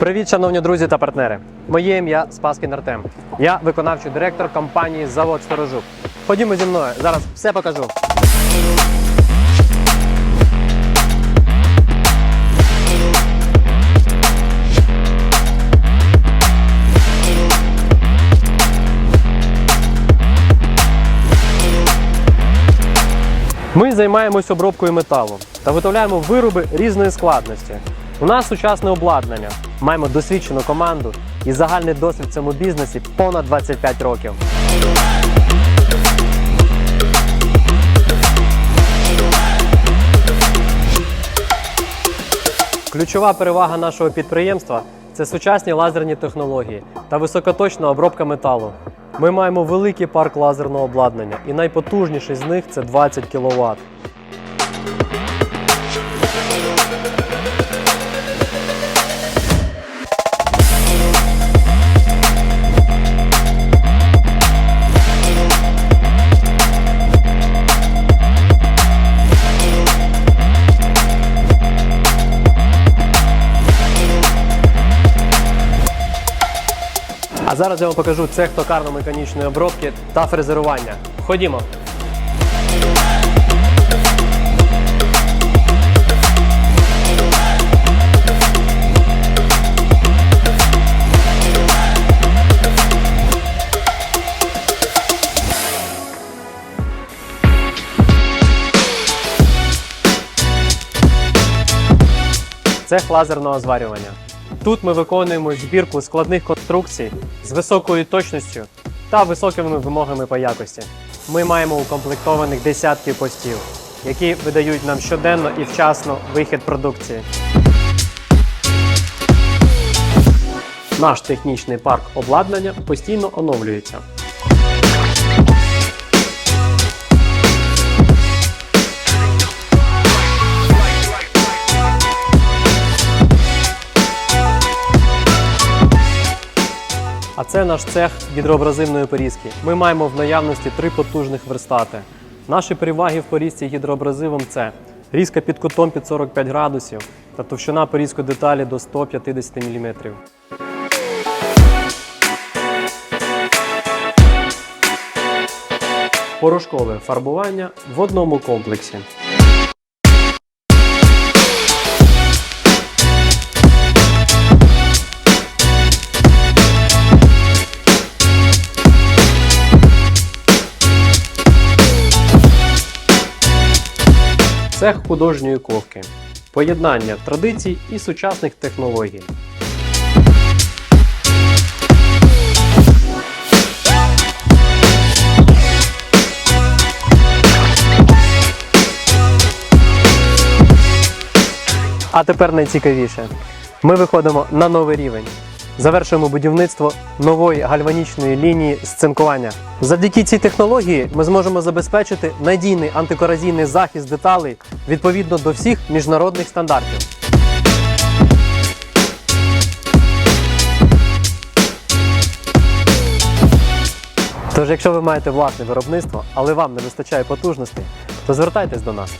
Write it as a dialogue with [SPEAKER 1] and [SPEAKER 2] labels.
[SPEAKER 1] Привіт, шановні друзі та партнери. Моє ім'я Спаскін Артем. Я виконавчий директор компанії Завод Сторожук. Ходімо зі мною, зараз все покажу. Ми займаємось обробкою металу та виготовляємо вироби різної складності. У нас сучасне обладнання, маємо досвідчену команду і загальний досвід в цьому бізнесі понад 25 років. Ключова перевага нашого підприємства це сучасні лазерні технології та високоточна обробка металу. Ми маємо великий парк лазерного обладнання, і найпотужніший з них це 20 кВт. А зараз я вам покажу цех токарно-механічної обробки та фрезерування. Ходімо. Цех лазерного зварювання. Тут ми виконуємо збірку складних конструкцій з високою точністю та високими вимогами по якості. Ми маємо укомплектованих десятки постів, які видають нам щоденно і вчасно вихід продукції. Наш технічний парк обладнання постійно оновлюється. А це наш цех гідроабразивної порізки. Ми маємо в наявності три потужних верстати. Наші переваги в порізці гідроабразивом це різка під кутом під 45 градусів та товщина порізку деталі до 150 мм. Порошкове фарбування в одному комплексі. Цех художньої ковки. Поєднання традицій і сучасних технологій. А тепер найцікавіше. Ми виходимо на новий рівень. Завершуємо будівництво нової гальванічної лінії з цинкування. Завдяки цій технології ми зможемо забезпечити надійний антикоразійний захист деталей відповідно до всіх міжнародних стандартів. Тож, якщо ви маєте власне виробництво, але вам не вистачає потужностей, то звертайтесь до нас.